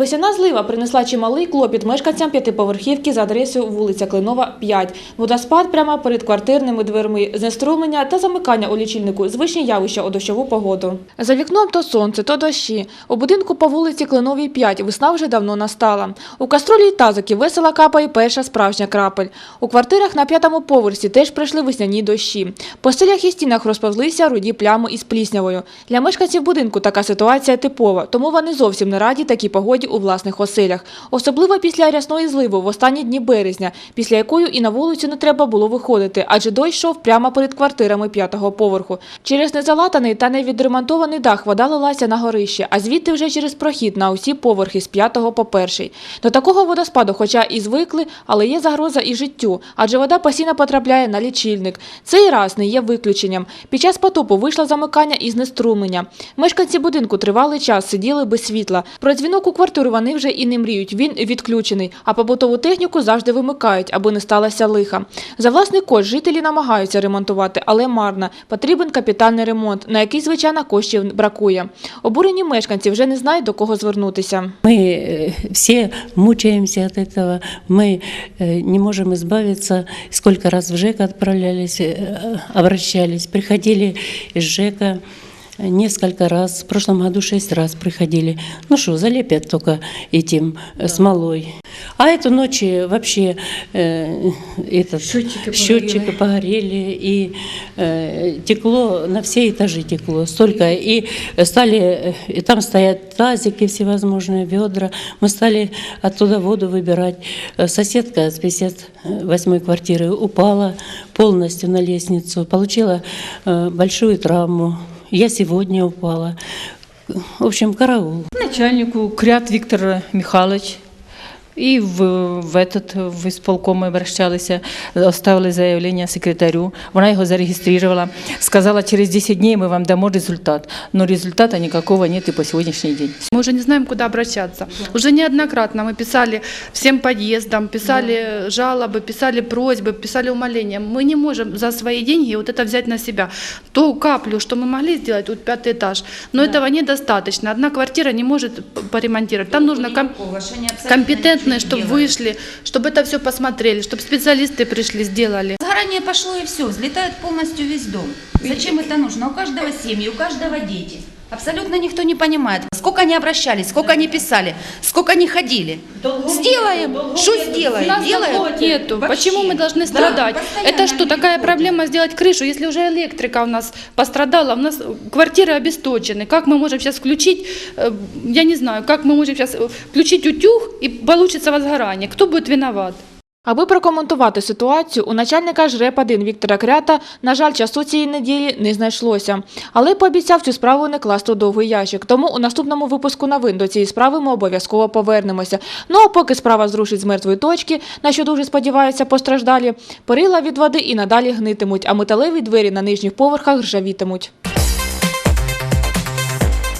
Весняна злива принесла чималий клопіт мешканцям п'ятиповерхівки за адресою вулиця Клинова, 5. Водоспад прямо перед квартирними дверми, знеструмлення та замикання у лічильнику – звичні явища у дощову погоду. За вікном то сонце, то дощі. У будинку по вулиці Клиновій, 5 весна вже давно настала. У каструлі й тазики весело капає перша справжня крапель. У квартирах на п'ятому поверсі теж прийшли весняні дощі. По стелях і стінах розповзлися руді плями із пліснявою. Для мешканців будинку така ситуація типова, тому вони зовсім не раді такій погоді у власних оселях. Особливо після рясної зливи в останні дні березня, після якої і на вулицю не треба було виходити, адже дощ йшов прямо перед квартирами п'ятого поверху. Через незалатаний та невідремонтований дах вода лилася на горище, а звідти вже через прохід на усі поверхи з п'ятого по перший. До такого водоспаду, хоча і звикли, але є загроза і життю, адже вода постійно потрапляє на лічильник. Цей раз не є виключенням. Під час потопу вийшло замикання і знеструмлення. Мешканці будинку тривалий час сиділи без світла. Про дзвінок у квартиру вони вже і не мріють, він відключений, а побутову техніку завжди вимикають, аби не сталося лиха. За власний кошт жителі намагаються ремонтувати, але марно. Потрібен капітальний ремонт, на який, звичайно, коштів бракує. Обурені мешканці вже не знають, до кого звернутися. Мы э, все мучаемся от этого, мы э, не можем избавиться. Сколько раз в ЖЭК отправлялись, э, обращались, приходили из ЖЭКа Несколько раз. В прошлом году шесть раз приходили. Ну что, залепят только этим э, смолой. А эту ночь вообще э, этот, Счетчики счетчики погорели, и э, текло, на все этажи текло столько. И стали, э, и там стоят тазики всевозможные, ведра. Мы стали оттуда воду выбирать. Э, Соседка с 58 квартиры упала полностью на лестницу, получила э, большую травму. Я сегодня упала. В общем, караул. Начальнику Крят Віктор Михайлович. І в, в, этот, в исполком ми обращалися, оставили заявлення секретарю. Вона його зареєструвала. Сказала, через 10 днів ми вам дамо результат. Но результата никакого нет и по сегодняшний день. Мы уже не знаем, куда обращаться. Уже неоднократно мы писали всем подъездам, писали жалобы, писали просьбы, писали умоления. Мы не можем за свои деньги вот это взять на себя. Ту каплю, что мы могли сделать, вот пятый этаж, но этого недостаточно. Одна квартира не может п- поремонтировать. Там нужно ком- компетентные, чтобы вышли, чтобы это все посмотрели, чтобы специалисты пришли, сделали. Сгорание пошло и все, взлетает полностью весь дом. Зачем это нужно? У каждого семьи, у каждого дети. Абсолютно никто не понимает, сколько они обращались, сколько они писали, сколько они ходили. Сделаем, что У сделаем? нас Делаем. долгов нету. Вообще. Почему мы должны Да, страдать? постоянно Это что, такая люди проблема сделать крышу? Если уже электрика у нас пострадала, у нас квартиры обесточены. Как мы можем сейчас включить, э, я не знаю, как мы можем сейчас включить утюг и получится возгорание? Кто будет виноват? Аби прокоментувати ситуацію, у начальника ЖРЕП-1 Віктора Крята, на жаль, часу цієї неділі не знайшлося. Але пообіцяв цю справу не класти у довгий ящик. Тому у наступному випуску новин до цієї справи ми обов'язково повернемося. Ну а поки справа зрушить з мертвої точки, на що дуже сподіваються постраждалі, перила від води і надалі гнитимуть, а металеві двері на нижніх поверхах ржавітимуть.